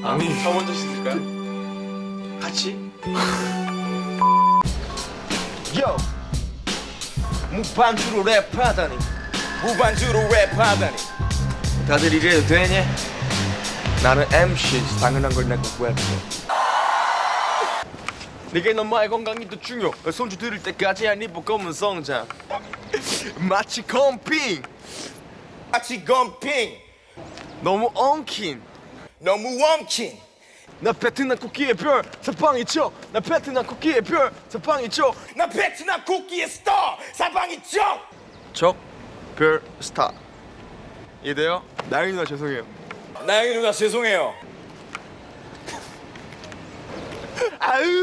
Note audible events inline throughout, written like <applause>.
아니 저 먼저 씻을까요? 같이? <laughs> 요! 무반주로 랩하다니. 무반주로 랩하다니. 다들 이래도 되냐? 나는 MC 당연한 걸 내가 왜 내게. 너마의 건강이 더 중요. 손주 들을 때까지 안 입을 검은 성장. <laughs> 마치 컴핑. 마치 검핑. 너무 엉킨 너무 웜킨 나 베트남 쿠키의 별 사방이 쳐나 베트남 쿠키의 별 사방이 나 베트남 쿠키의 스타 사방이 적 쳐적별 스타. 이래요? 나영이 누나 죄송해요. 나영이 누나 죄송해요. 아유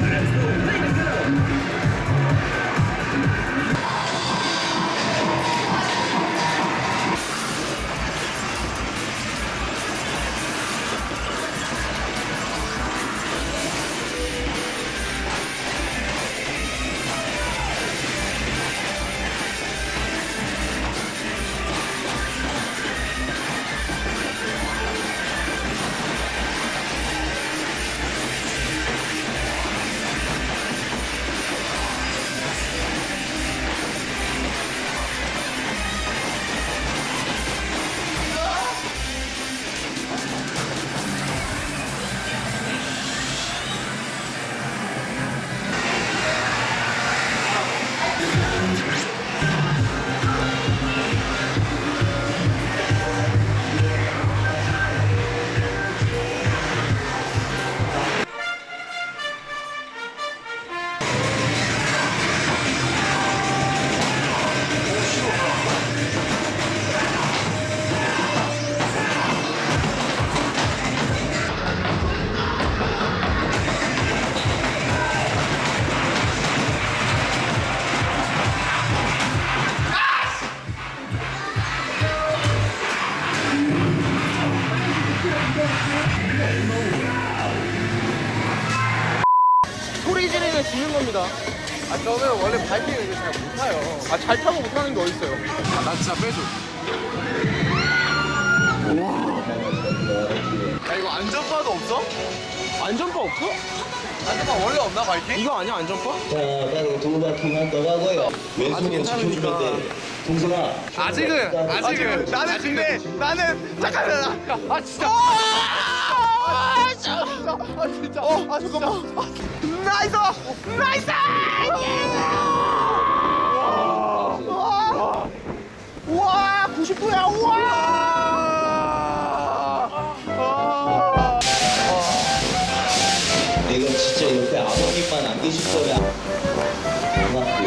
소리 아 잘 타고 못 타는 게 어딨어요? 나 진짜 빼줘 야 이거 안전바도 없어? 안전바 없어? 안전바 원래 없나 바이킹? 이거 아니야 안전바? 자, 나는 두바 통한 떠가고요. 왼손으로 지켜주면 돼. 동생아. 아직은 아직은 나는 근데 나는 잠깐만 아 진짜 아 진짜 아 진짜 아 진짜 나이스 나이스 와 90도야 우와! 내가 진짜 옆에 아버님만 안 계실 거야. 고맙고.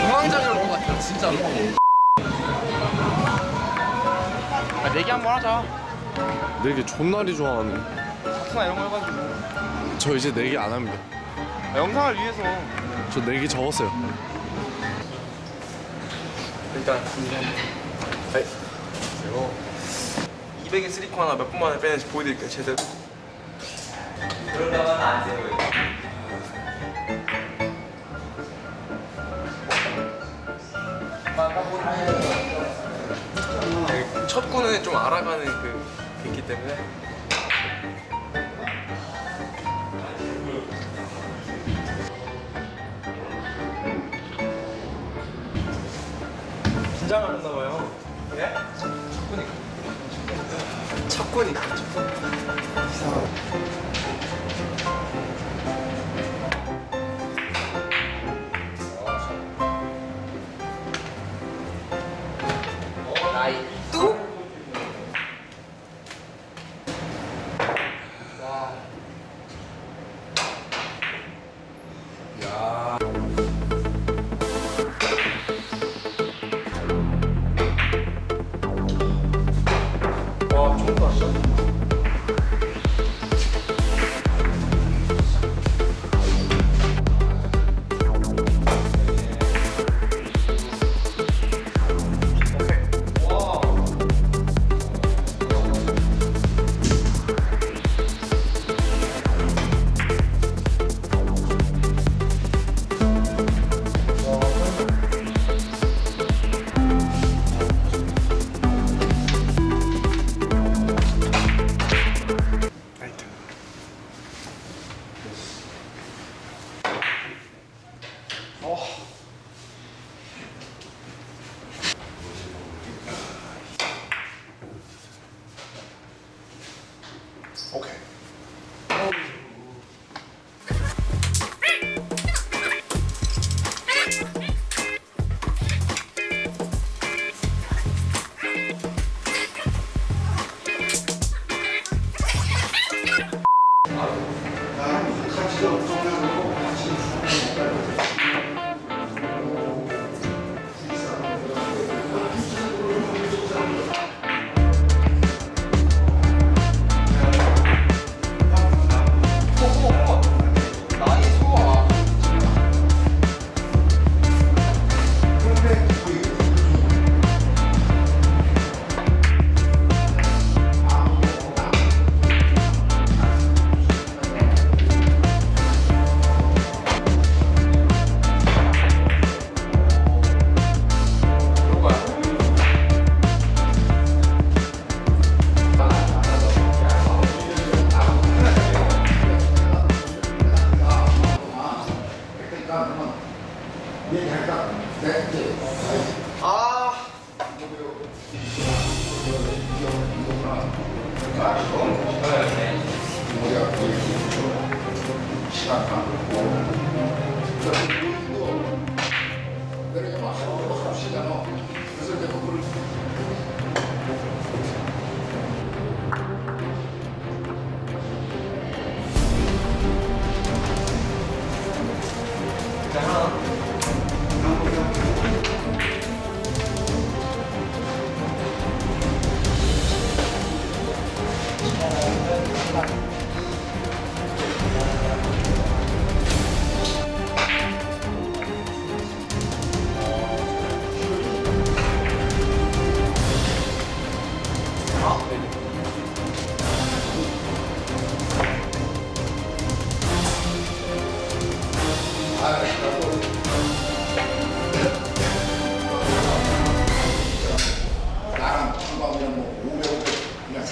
공황장애 올것 같아 진짜로. 아 내기 한번 하자. 내게 존나리 좋아하네. 사투나 이런 거 해가지고. 저 이제 내기 안 합니다. 아, 영상을 위해서. 저 내기 적었어요. 일단 하이. 그리고 200에 쓰리코 하나 몇 분 만에 빼는지 보여드릴게요. 제대로. 그러다가는 안 되는 거예요. 네, 첫 구는 좀 알아가는 그, 게 있기 때문에 긴장을 했나 봐요. 첫구니까. 첫구니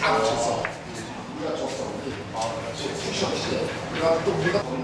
长期走，不要做手术，啊，做手术，不要动这个。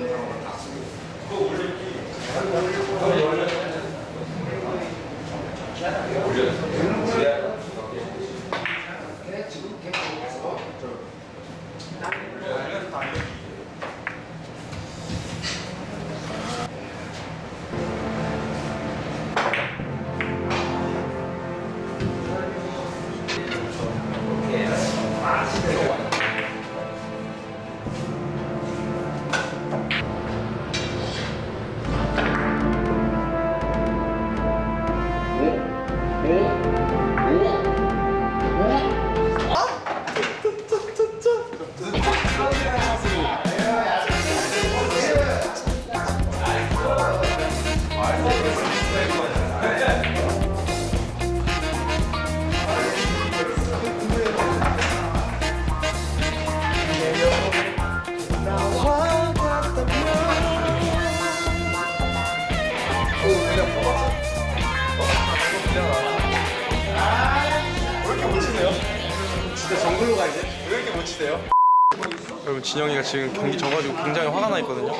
여러분 진영이가 지금 경기 져가지고 굉장히 화가 나 있거든요.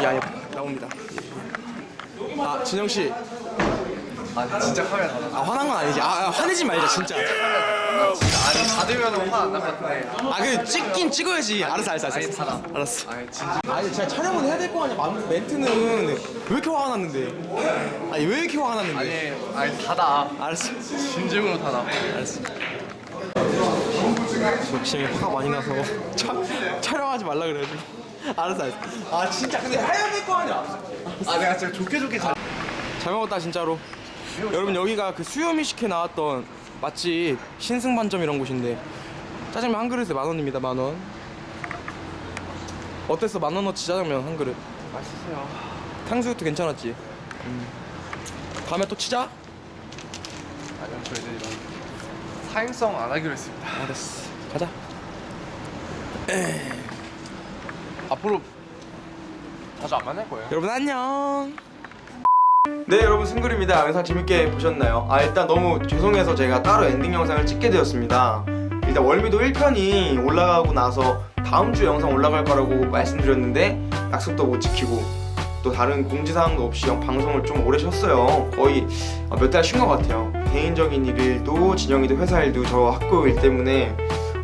이 안에 나옵니다. 아 진영 씨 아 진짜 카메라 닫아. 아 화난 건 아니지. 아, 아, 화내지 말자 진짜. 아니 닫으면 화안 날 것 같은데. 아 그 찍긴 찍어야지. 알았어 알았어 알았어. 알았어. 알았어. 아니 진짜. 아니 진짜 촬영은 해야 될 거 아니야. 만- 멘트는 왜 이렇게 화가 났는데? 아니 왜 이렇게 화가 났는데? 아니 아니 닫아. 알았어. 진심으로 닫아. 알았어. 역시 화가 많이 나서 차, 촬영하지 말라 그래가지고. 알았어 알았어. 아 진짜 근데 해야 될 거 아니야. 아 내가 진짜 좋게 좋게 가. 잘 먹었다 진짜로. 여러분 여기가 그 수요미식회 나왔던 맛집 신승반점 이런 곳인데 짜장면 한 그릇에 만 원입니다 만 원. 어땠어 만 원어치 짜장면 한 그릇? 맛있어요. 탕수육도 괜찮았지. 음. 다음에 또 치자. 아니요 저희들 이런 사행성 안 하기로 했습니다. 알았어. 가자. 앞으로 자주 안 만날 거예요. 여러분 안녕. 네 여러분 승글입니다. 영상 재밌게 보셨나요? 아 일단 너무 죄송해서 제가 따로 엔딩 영상을 찍게 되었습니다. 일단 월미도 1편이 올라가고 나서 다음 주 영상 올라갈 거라고 말씀드렸는데 약속도 못 지키고 또 다른 공지사항도 없이 영- 방송을 좀 오래 쉬었어요. 거의 몇 달 쉰 것 같아요. 개인적인 일도 진영이도 회사 일도 저 학교 일 때문에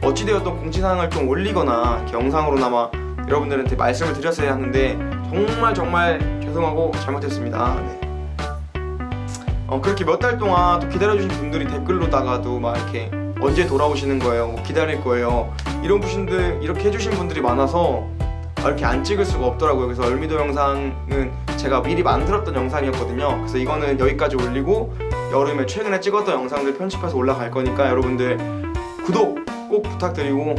어찌되었던 공지사항을 좀 올리거나 영상으로나마 여러분들한테 말씀을 드렸어야 하는데 정말 정말 죄송하고 잘못했습니다. 네. 어, 그렇게 몇 달 동안 또 기다려주신 분들이 댓글로다가도 막 이렇게 언제 돌아오시는 거예요? 뭐 기다릴 거예요? 이런 분들 이렇게 해주신 분들이 많아서 아, 이렇게 안 찍을 수가 없더라고요. 그래서 얼미도 영상은 제가 미리 만들었던 영상이었거든요. 그래서 이거는 여기까지 올리고 여름에 최근에 찍었던 영상들 편집해서 올라갈 거니까 여러분들 구독 꼭 부탁드리고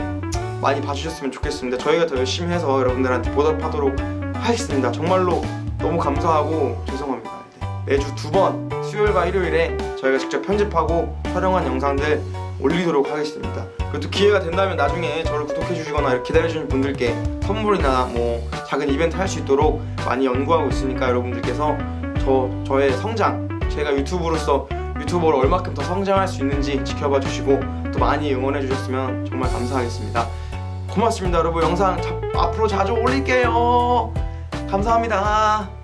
많이 봐주셨으면 좋겠습니다. 저희가 더 열심히 해서 여러분들한테 보답하도록 하겠습니다. 정말로 너무 감사하고 죄송합니다. 네. 매주 두 번 수요일과 일요일에 저희가 직접 편집하고 촬영한 영상들 올리도록 하겠습니다. 또 기회가 된다면 나중에 저를 구독해 주시거나 기다려 주신 분들께 선물이나 뭐 작은 이벤트 할 수 있도록 많이 연구하고 있으니까 여러분들께서 저 저의 성장 제가 유튜브로서 유튜버로 얼마큼 더 성장할 수 있는지 지켜봐 주시고 또 많이 응원해 주셨으면 정말 감사하겠습니다. 고맙습니다 여러분 영상 자- 앞으로 자주 올릴게요 감사합니다